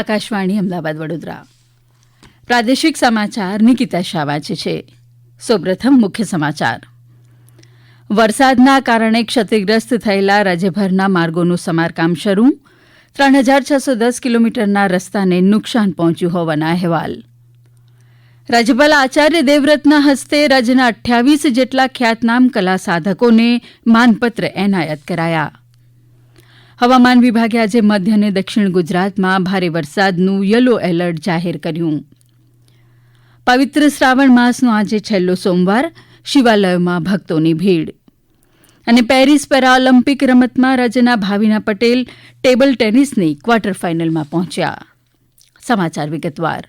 આકાશવાણી, અમદાવાદ, વડોદરા. પ્રાદેશિક સમાચાર નિકિતા શાહ વાંચે છે. સૌપ્રથમ મુખ્ય સમાચાર. વરસાદના કારણે ક્ષતિગ્રસ્ત થયેલા રાજ્યભરના માર્ગોનું સમારકામ શરૂ. ત્રણ હજાર છસો દસ કિલોમીટરના રસ્તાને નુકસાન પહોંચ્યું હોવાના અહેવાલ. રાજ્યપાલ આચાર્ય દેવવ્રતના હસ્તે રાજ્યના અઠ્યાવીસ જેટલા ખ્યાતનામ કલા સાધકોને માનપત્ર એનાયત કરાયા. હવામાન વિભાગે આજે મધ્ય અને દક્ષિણ ગુજરાતમાં ભારે વરસાદનું યલો એલર્ટ જાહેર કર્યું. પવિત્ર શ્રાવણ માસનો આજે છેલ્લો સોમવાર, શિવાલયોમાં ભક્તોની ભીડ. અને પેરિસ પેરાઓલિમ્પિક રમતમાં રાજ્યના ભાવિના પટેલ ટેબલ ટેનિસની ક્વાર્ટર ફાઇનલમાં પહોંચ્યા. સમાચાર વિગતવાર.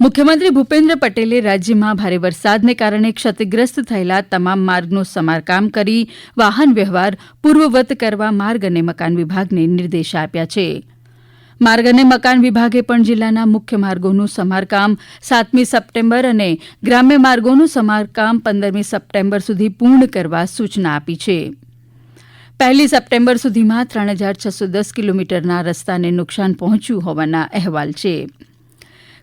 મુખ્યમંત્રી ભૂપેન્દ્ર પટેલે રાજ્યમાં ભારે વરસાદને કારણે ક્ષતિગ્રસ્ત થયેલા તમામ માર્ગનું સમારકામ કરી વાહન વ્યવહાર પૂર્વવત કરવા માર્ગ અને મકાન વિભાગને નિર્દેશ આપ્યા છે. માર્ગ અને મકાન વિભાગે પણ જિલ્લાના મુખ્ય માર્ગોનું સમારકામ સાતમી સપ્ટેમ્બર અને ગ્રામ્ય માર્ગોનું સમારકામ પંદરમી સપ્ટેમ્બર સુધી પૂર્ણ કરવા સૂચના આપી છે. પહેલી સપ્ટેમ્બર સુધીમાં ત્રણ હજાર છસો દસ કિલોમીટરના રસ્તાને નુકસાન પહોંચ્યું હોવાના અહેવાલ છે.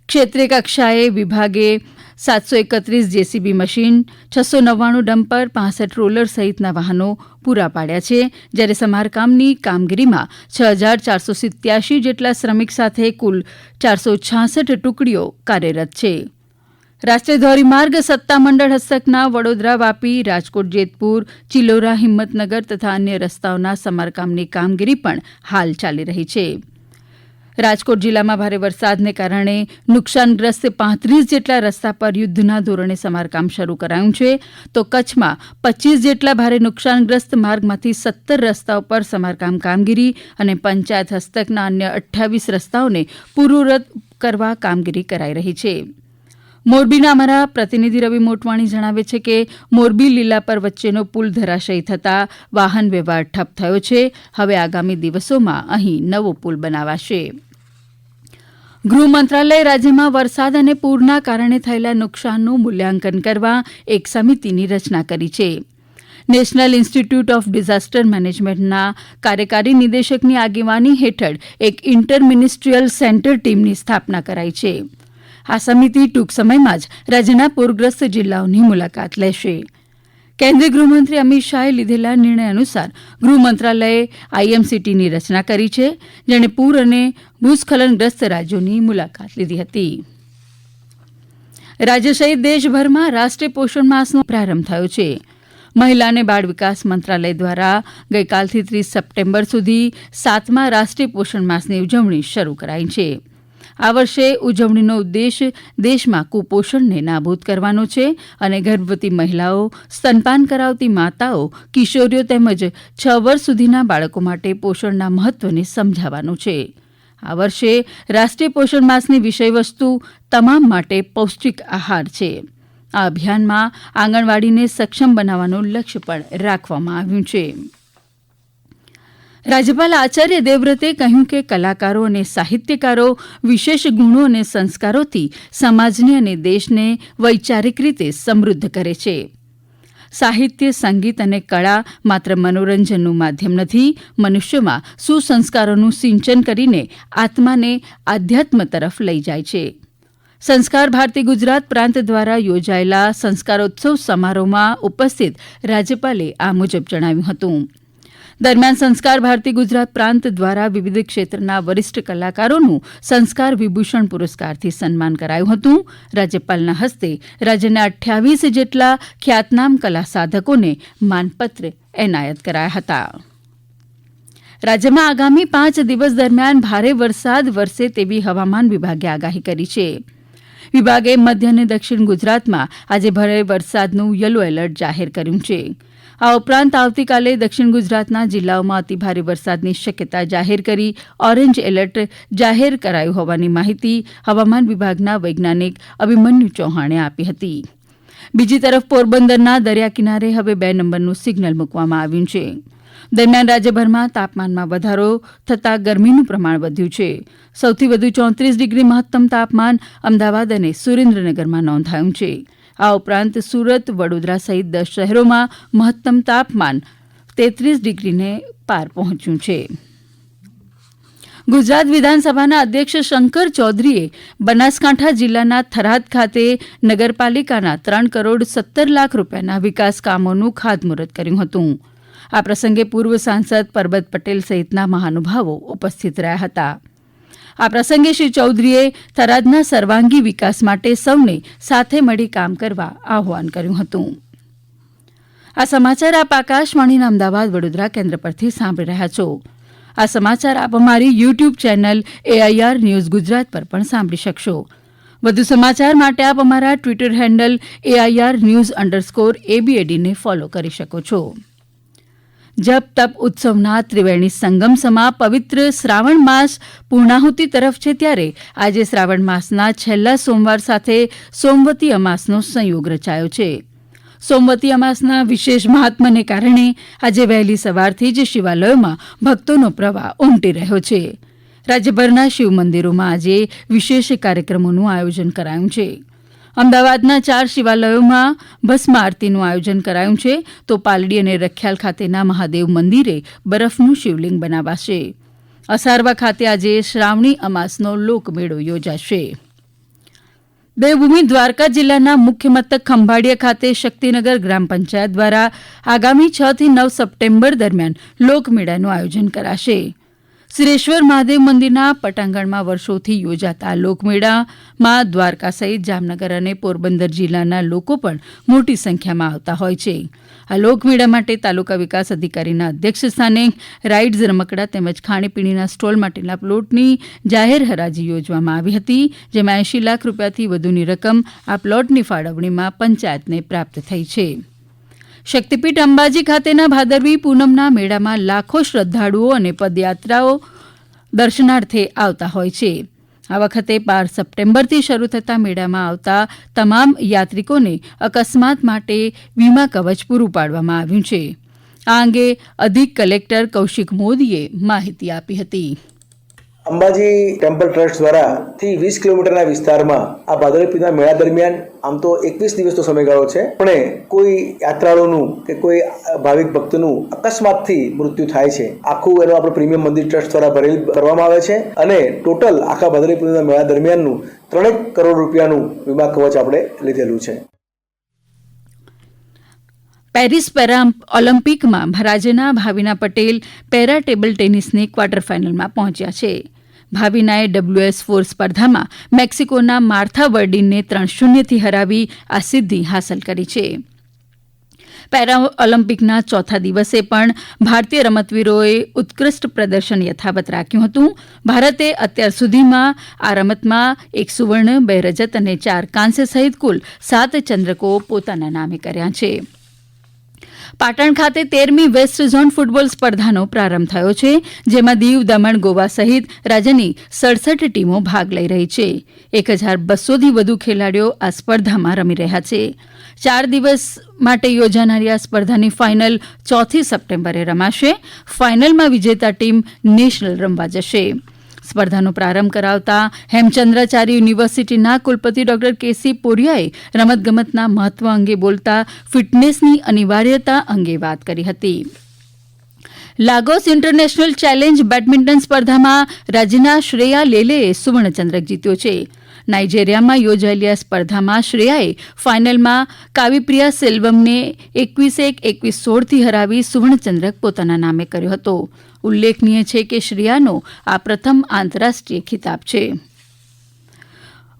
ક્ષેત્રીય કક્ષાએ વિભાગે સાતસો એકત્રીસ જેસીબી મશીન, છસો નવ્વાણું ડમ્પર, પાંસઠ રોલર સહિતના વાહનો પૂરા પાડ્યા છે. જ્યારે સમારકામની કામગીરીમાં છ હજાર ચારસો સિત્યાસી જેટલા શ્રમિક સાથે કુલ ચારસો છાસઠ ટુકડીઓ કાર્યરત છે. રાષ્ટ્રીય ધોરીમાર્ગ સત્તામંડળ હસ્તકના વડોદરા વાપી, રાજકોટ, જેતપુર, ચિલોરા, હિંમતનગર તથા અન્ય રસ્તાઓના સમારકામની કામગીરી પણ હાલ ચાલી રહી છે. રાજકોટ જિલ્લામાં ભારે વરસાદને કારણે નુકસાનગ્રસ્ત પાંત્રીસ જેટલા રસ્તા પર યુદ્ધના ધોરણે સમારકામ શરૂ કરાયું છે. તો કચ્છમાં પચીસ જેટલા ભારે નુકસાનગ્રસ્ત માર્ગમાંથી સત્તર રસ્તાઓ પર સમારકામ કામગીરી અને પંચાયત હસ્તકના અન્ય અઠ્યાવીસ રસ્તાઓને પૂર્વરત કરવા કામગીરી કરાઈ રહી છે. મોરબીના અમારા પ્રતિનિધિ રવિ મોટવાણી જણાવે છે કે મોરબી લીલાપર વચ્ચેનો પુલ ધરાશયી થતાં વાહન વ્યવહાર ઠપ થયો છે. હવે આગામી દિવસોમાં અહીં નવો પુલ બનાવાશે. ગૃહ મંત્રાલયે રાજ્યમાં વરસાદ અને પૂરના કારણે થયેલા નુકસાનનું મૂલ્યાંકન કરવા એક સમિતિની રચના કરી છે. નેશનલ ઇન્સ્ટિટ્યૂટ ઓફ ડિઝાસ્ટર મેનેજમેન્ટના કાર્યકારી નિદેશકની આગેવાની હેઠળ એક ઇન્ટર મિનિસ્ટ્રીયલ સેન્ટર ટીમની સ્થાપના કરાઈ છે. આ સમિતિ ટૂંક સમયમાં જ રાજ્યના પૂરગ્રસ્ત જિલ્લાઓની મુલાકાત લેશે. કેન્દ્રીય ગૃહમંત્રી અમિત શાહે લીધેલા નિર્ણય અનુસાર ગૃહ મંત્રાલયે આઈએમસીટીની રચના કરી છે, જેણે પૂર અને ભૂસ્ખલનગ્રસ્ત રાજ્યોની મુલાકાત લીધી હતી. રાજ્ય સહિત દેશભરમાં રાષ્ટ્રીય પોષણ માસનો પ્રારંભ થયો છે. મહિલા અને બાળ વિકાસ મંત્રાલય દ્વારા ગઈકાલથી ત્રીસ સપ્ટેમ્બર સુધી સાતમા રાષ્ટ્રીય પોષણ માસની ઉજવણી શરૂ કરાઈ છે. આ વર્ષે ઉજવણીનો ઉદ્દેશ દેશમાં કુપોષણને નાબૂદ કરવાનો છે અને ગર્ભવતી મહિલાઓ સ્તનપાન કરાવતી માતાઓ, કિશોરીઓ તેમજ છ વર્ષ સુધીના બાળકો માટે પોષણના મહત્વને સમજાવવાનો છે. આ વર્ષે રાષ્ટ્રીય પોષણ માસની વિષયવસ્તુ તમામ માટે પૌષ્ટિક આહાર છે. આ અભિયાનમાં આંગણવાડીને સક્ષમ બનાવવાનું લક્ષ્ય પણ રાખવામાં આવ્યું છે. રાજ્યપાલ આચાર્ય દેવવ્રતે કહ્યું કે કલાકારો અને સાહિત્યકારો, વિશેષ ગુણો અને સંસ્કારોથી સમાજને અને દેશને વૈચારિક રીતે સમૃદ્ધ કરે છે. સાહિત્ય, સંગીત અને કળા માત્ર મનોરંજનનું માધ્યમ નથી, મનુષ્યમાં સુસંસ્કારોનું સિંચન કરીને આત્માને આધ્યાત્મ તરફ લઈ જાય છે. સંસ્કાર ભારતી ગુજરાત પ્રાંત દ્વારા યોજાયેલા સંસ્કારોત્સવ સમારોહમાં ઉપસ્થિત રાજ્યપાલે આ મુજબ જણાવ્યું હતું. દરમિયાન સંસ્કાર ભારતી ગુજરાત પ્રાંત દ્વારા વિવિધ ક્ષેત્રના વરિષ્ઠ કલાકારોનું સંસ્કાર વિભૂષણ પુરસ્કારથી સન્માન કરાયું હતું. રાજ્યપાલના હસ્તે રાજ્યના અઠ્યાવીસ જેટલા ખ્યાતનામ કલા સાધકોને માનપત્ર એનાયત કરાયા હતા. રાજ્યમાં આગામી પાંચ દિવસ દરમિયાન ભારે વરસાદ વરસે તેવી હવામાન વિભાગે આગાહી કરી છે. વિભાગે મધ્ય અને દક્ષિણ ગુજરાતમાં આજે ભારે વરસાદનું યલો એલર્ટ જાહેર કર્યું છે. આ ઉપરાંત આવતીકાલે દક્ષિણ ગુજરાતના જિલ્લાઓમાં અતિભારે વરસાદની શક્યતા જાહેર કરી ઓરેન્જ એલર્ટ જાહેર કરાયું હોવાની માહિતી હવામાન વિભાગના વૈજ્ઞાનિક અભિમન્યુ ચૌહાણે આપી હતી. બીજી તરફ પોરબંદરના દરિયા કિનારે હવે બે નંબરનું સિગ્નલ મૂકવામાં આવ્યું છે. દરમિયાન રાજ્યભરમાં તાપમાનમાં વધારો થતાં ગરમીનું પ્રમાણ વધ્યું છે. સૌથી વધુ ચોત્રીસ ડિગ્રી મહત્તમ તાપમાન અમદાવાદ અને સુરેન્દ્રનગરમાં નોંધાયું છે. આ ઉપરાંત સુરત, વડોદરા સહિત દસ શહેરોમાં મહત્તમ તાપમાન તેત્રીસ ડિગ્રીને પાર પહોંચ્યું છે. ગુજરાત વિધાનસભાના અધ્યક્ષ શંકર ચૌધરીએ બનાસકાંઠા જિલ્લાના થરાદ ખાતે નગરપાલિકાના ત્રણ કરોડ સત્તર લાખ રૂપિયાના વિકાસ કામોનું ખાતમુહૂર્ત કર્યું હતું. આ પ્રસંગે પૂર્વ સાંસદ પરબત પટેલ સહિતના મહાનુભાવો ઉપસ્થિત રહ્યા હતા. આ પ્રસંગે શ્રી ચૌધરીએ થરાદના સર્વાંગી વિકાસ માટે સૌને સાથે મળી કામ કરવા આહવાન કર્યું હતું. આ સમાચાર આપ આકાશવાણીના અમદાવાદ વડોદરા કેન્દ્ર પરથી સાંભળી રહ્યા છો. આ સમાચાર આપ અમારી YouTube channel AIR news Gujarat પર પણ સાંભળી શકશો. વધુ સમાચાર માટે આપ અમારા twitter handle AIR news underscore એબીએડીને follow કરી શકો છો. જપ, તપ, ઉત્સવના ત્રિવેણી સંગમ સમા પવિત્ર શ્રાવણ માસ પૂર્ણાહુતિ તરફ છે ત્યારે. આજે શ્રાવણ માસના છેલ્લા સોમવાર સાથે સોમવતી અમાસનો સંયોગ રચાયો છે. સોમવતી અમાસના વિશેષ મહાત્મને કારણે આજે વહેલી સવારથી જ શિવાલયોમાં ભક્તોનો પ્રવાહ ઉમટી રહ્યો છે. રાજ્યભરના શિવ મંદિરોમાં આજે વિશેષ કાર્યક્રમોનું આયોજન કરાયું છે. અમદાવાદના ચાર શિવાલયોમાં ભસ્મ આરતીનું આયોજન કરાયું છે. તો પાલડી અને રખિયાલ ખાતેના મહાદેવ મંદિરે બરફનું શિવલિંગ બનાવાશે. અસારવા ખાતે આજે શ્રાવણી અમાસનો લોકમેળો યોજાશે. દેવભૂમિ દ્વારકા જિલ્લાના મુખ્ય મથક ખંભાળિયા ખાતે શક્તિનગર ગ્રામ પંચાયત દ્વારા આગામી છ થી નવ સપ્ટેમ્બર દરમિયાન લોકમેળાનું આયોજન કરાશે. શ્રેશ્વર મહાદેવ મંદિરના પટાંગણમાં વર્ષોથી યોજાતા લોકમેળામાં દ્વારકા સહિત જામનગર અને પોરબંદર જિલ્લાના લોકો પણ મોટી સંખ્યામાં આવતા હોય છે. આ લોકમેળા માટે તાલુકા વિકાસ અધિકારીના અધ્યક્ષ સ્થાને રાઇડ્સ રમકડા તેમજ ખાણીપીણીના સ્ટોલ માટેના પ્લોટની જાહેર હરાજી યોજવામાં આવી હતી, જેમાં એંશી લાખ રૂપિયાથી વધુની રકમ આ પ્લોટની ફાળવણીમાં પંચાયતને પ્રાપ્ત થઈ છે. શક્તિપીઠ અંબાજી ખાતેના ભાદરવી પૂનમના મેળામાં લાખો શ્રદ્ધાળુઓ અને પદયાત્રાઓ દર્શનાર્થે આવતા હોય છે. આ વખતે બાર સપ્ટેમ્બરથી શરૂ થતા મેળામાં આવતા તમામ યાત્રિકોને અકસ્માત માટે વીમા કવચ પૂરું પાડવામાં આવ્યું છે. આ અંગે અધિક કલેક્ટર કૌશિક મોદીએ માહિતી આપી હતી. અંબાજી ટેમ્પલ ટ્રસ્ટ દ્વારા થી વીસ કિલોમીટરના વિસ્તારમાં આ ભાદરપીના મેળા દરમિયાન આમ તો એકવીસ દિવસનો સમયગાળો છે. પણ કોઈ યાત્રાળુનું કે કોઈ ભાવિક ભક્તનું અકસ્માતથી મૃત્યુ થાય છે. આખું એનું આપણે પ્રીમિયમ મંદિર ટ્રસ્ટ દ્વારા ભરેલ કરવામાં આવે છે અને ટોટલ આખા ભાદરપીના મેળા દરમિયાનનું ત્રણેક કરોડ રૂપિયાનું વીમા કવચ આપણે લીધેલું છે. પેરિસ પેરા ઓલિમ્પિકમાં રાજ્યના ભાવિના પટેલ પેરા ટેબલ ટેનિસની ક્વાર્ટર ફાઇનલમાં પહોંચ્યા છે. ભાવિનાએ ડબલ્યુએસ ફોર સ્પર્ધામાં મેક્સિકોના માર્થા વર્ડિનને ત્રણ શૂન્યથી હરાવી આ સિદ્ધિ હાંસલ કરી છે. પેરા ઓલિમ્પિકના ચોથા દિવસે પણ ભારતીય રમતવીરોએ ઉત્કૃષ્ટ પ્રદર્શન યથાવત રાખ્યું હતું. ભારતે અત્યાર સુધીમાં આ રમતમાં એક સુવર્ણ, બે રજત અને ચાર કાંસ્ય સહિત કુલ સાત ચંદ્રકો પોતાના નામે કર્યા છે. પાટણ ખાતે તેરમી વેસ્ટ ઝોન ફૂટબોલ સ્પર્ધાનો પ્રારંભ થયો છે, જેમાં દીવ દમણ ગોવા સહિત રાજ્યની સડસઠ ટીમો ભાગ લઈ રહી છે. એક હજાર બસોથી વધુ ખેલાડીઓ આ સ્પર્ધામાં રમી રહ્યા છે. ચાર દિવસ માટે યોજાનારી આ સ્પર્ધાની ફાઇનલ ચોથી સપ્ટેમ્બરે રમાશે. ફાઇનલમાં વિજેતા ટીમ નેશનલ રમવા જશે. સ્પર્ધાનો પ્રારંભ કરાવતા હેમચંદ્રાચાર્ય યુનિવર્સિટીના કુલપતિ ડોક્ટર કેસી પોરિયાએ રમતગમતના મહત્વ અંગે બોલતા ફિટનેસની અનિવાર્યતા અંગે વાત કરી હતી. લાગોસ ઇન્ટરનેશનલ ચેલેન્જ બેડમિન્ટન સ્પર્ધામાં રાજ્યના શ્રેયા લેલેએ સુવર્ણચંદ્રક જીત્યો છે. નાઇજેરિયામાં યોજાયેલી આ સ્પર્ધામાં શ્રેયાએ ફાઇનલમાં કાવીપ્રિયા સેલ્વમને એકવીસ એક, એકવીસ સોળથી હરાવી સુવર્ણચંદ્રક પોતાના નામે કર્યો હતો. ઉલ્લેખનીય છે કે શ્રેયાનો આ પ્રથમ આંતરરાષ્ટ્રીય ખિતાબ છે.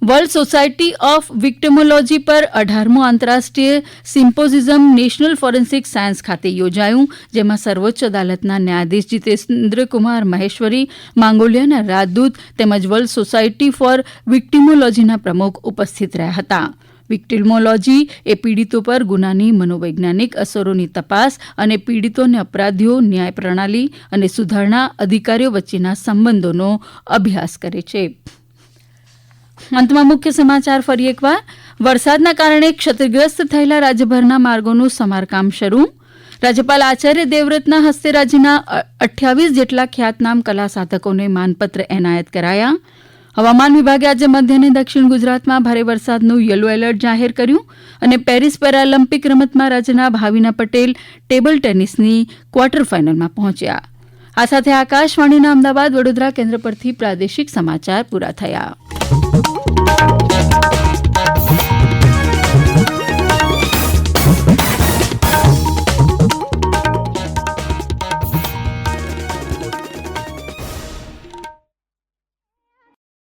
વર્લ્ડ સોસાયટી ઓફ વિક્ટમોલોજી પર અઢારમો આંતરરાષ્ટ્રીય સિમ્પોઝિઝમ નેશનલ ફોરેન્સિક સાયન્સ ખાતે યોજાયું, જેમાં સર્વોચ્ચ અદાલતના ન્યાયાધીશ જીતેન્દ્રકુમાર મહેશ્વરી, માંગોલિયાના રાજદૂત તેમજ વર્લ્ડ સોસાયટી ફોર વિક્ટિમોલોજીના પ્રમુખ ઉપસ્થિત રહ્યા હતા. વિક્ટિમોલોજી એ પીડિતો પર ગુનાની મનોવૈજ્ઞાનિક અસરોની તપાસ અને પીડિતોને અપરાધીઓ, ન્યાય પ્રણાલી અને સુધારણા અધિકારીઓ વચ્ચેના સંબંધોનો અભ્યાસ કરે છે. અંતમાં મુખ્ય સમાચાર ફરી એકવાર. વરસાદના કારણે ક્ષતિગ્રસ્ત થયેલા રાજ્યભરના માર્ગોનું સમારકામ શરૂ. રાજ્યપાલ આચાર્ય દેવવ્રતના હસ્તે રાજ્યના અઠ્યાવીસ જેટલા ખ્યાતનામ કલા સાધકોને માનપત્ર એનાયત કરાયા. હવામાન વિભાગે આજે મધ્ય અને દક્ષિણ ગુજરાતમાં ભારે વરસાદનું યલો એલર્ટ જાહેર કર્યું અને પેરિસ પેરાલિમ્પિક રમતમાં રાજ્યના ભાવિના પટેલ ટેબલ ટેનિસની ક્વાર્ટર ફાઇનલમાં પહોંચ્યા. આ સાથે આકાશવાણીના અમદાવાદ વડોદરા કેન્દ્ર પરથી પ્રાદેશિક સમાચાર પૂરા થયા.